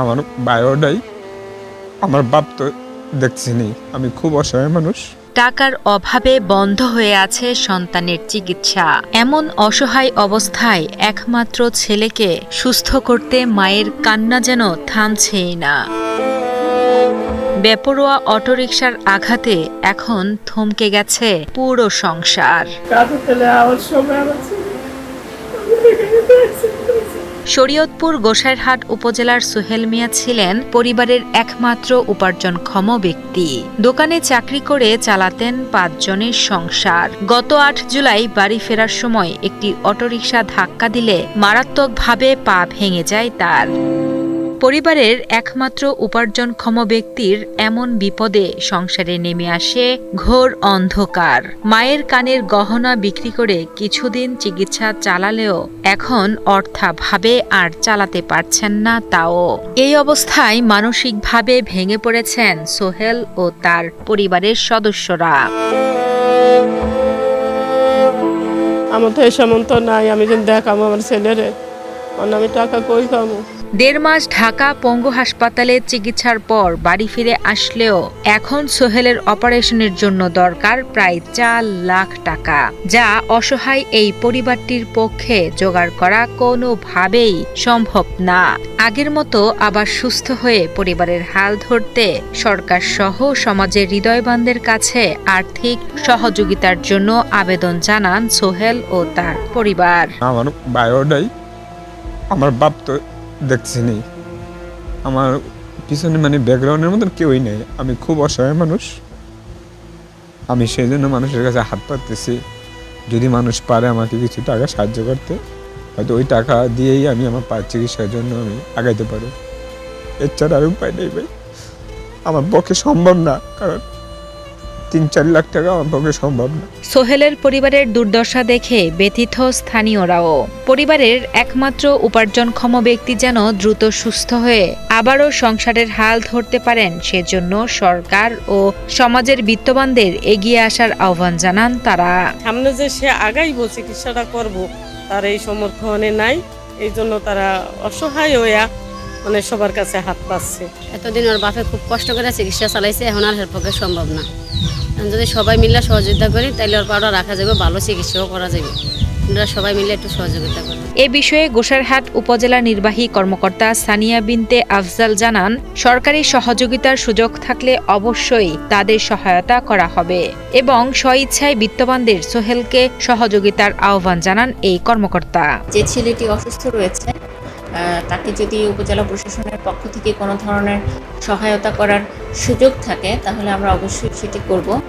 আমার বায়োটাই আমার বাপ তো দেখছিনি আমি খুব অসহায় মানুষ। টাকার অভাবে বন্ধ হয়ে আছে সন্তানের চিকিৎসা। এমন অসহায় অবস্থায় একমাত্র ছেলেকে সুস্থ করতে মায়ের কান্না যেন থামছেই না। বেপরোয়া অটোরিকশার আঘাতে এখন থমকে গেছে পুরো সংসার। শরীয়তপুর গোসাইরহাট উপজেলার সোহেল মিয়া ছিলেন পরিবারের একমাত্র উপার্জনক্ষম ব্যক্তি। দোকানে চাকরি করে চালাতেন পাঁচজনের সংসার। গত আট জুলাই বাড়ি ফেরার সময় একটি অটোরিকশা ধাক্কা দিলে মারাত্মকভাবে পা ভেঙে যায় তার। পরিবারের একমাত্র উপার্জনক্ষম ব্যক্তির এমন বিপদে সংসারে নেমে আসে ঘোর অন্ধকার। মায়ের কানের গহনা বিক্রি করে কিছুদিন চিকিৎসা চালালেও এখন অর্থাভাবে আর চালাতে পারছেন না তাও। এই অবস্থায় মানসিকভাবে ভেঙে পড়েছেন সোহেল ও তার পরিবারের সদস্যরা। আমার তো এই সামন্ত নাই, আমি যেন দেখাবো আমার ছেলেরে। মানে আমি টাকা কই খাব দেড় মাস ঢাকা পঙ্গু হাসপাতালে চিকিৎসার পর বাড়ি ফিরে আসলেও এখন সোহেলের অপারেশনের জন্য দরকার প্রায় চার লাখ টাকা, যা অসহায় এই পরিবারটির পক্ষে জোগাড় করা কোনোভাবেই সম্ভব না। আগের মতো আবার সুস্থ হয়ে পরিবারের হাল ধরতে সরকার সহ সমাজের হৃদয়বানদের কাছে আর্থিক সহযোগিতার জন্য আবেদন জানান সোহেল ও তার পরিবার। আমার আমার বাপ তো দেখছিনি আমার পিছনে মানে ব্যাকগ্রাউন্ডের মতন কেউই নেই। আমি খুব অসহায় মানুষ। আমি সেই জন্য মানুষের কাছে হাত পাততেছি। যদি মানুষ পারে আমাকে কিছু টাকা সাহায্য করতে, হয়তো ওই টাকা দিয়েই আমি আমার পা চিকিৎসার জন্য আমি আগাইতে পারব। এর ছাড়া আর উপায় নেই ভাই। আমার পক্ষে সম্ভব না, কারণ তিন চার লাখ টাকা আমার পক্ষে সম্ভব না। সোহেলের পরিবারের দুর্দশা দেখে ব্যথিত স্থানীয়রাও। পরিবারের একমাত্র উপার্জনক্ষম ব্যক্তি যেন দ্রুত সুস্থ হয়ে আবারও সংসারের হাল ধরতে পারেন সেজন্য সরকার ও সমাজের বিত্তবানদের এগিয়ে আসার আহ্বান জানান তারা। সামনে যে সে আগাইব চিকিৎসাটা করব তার এই সমর্থনে নাই এই জন্য তারা অসহায় হইয়া মানে সবার কাছে হাত পাচ্ছে এতদিন ওর বাপে খুব কষ্ট করে চিকিৎসা চালাইছে এখন আর পক্ষে সম্ভব না। এখন যদি সবাই মিলে সহযোগিতা করি তাহলে ওর পাউডার রাখা যাবে ভালো চিকিৎসাও করা যাবে। আমরা সবাই মিলে একটু সহযোগিতা করি। এ বিষয়ে গোসারহাট উপজেলা নির্বাহী কর্মকর্তা সানিয়া বিনতে আফজাল জানান সরকারি সহযোগিতার সুযোগ থাকলে অবশ্যই তাদের সহায়তা করা হবে এবং স্বইচ্ছায় বিত্তবানদের সোহেলকে সহযোগিতার আহ্বান জানান এই কর্মকর্তা। যে ছেলেটি অসুস্থ রয়েছে তাকে যদি উপজেলা প্রশাসনের পক্ষ থেকে কোনো ধরনের সহায়তা করার সুযোগ থাকে তাহলে আমরা অবশ্যই সেটি করব।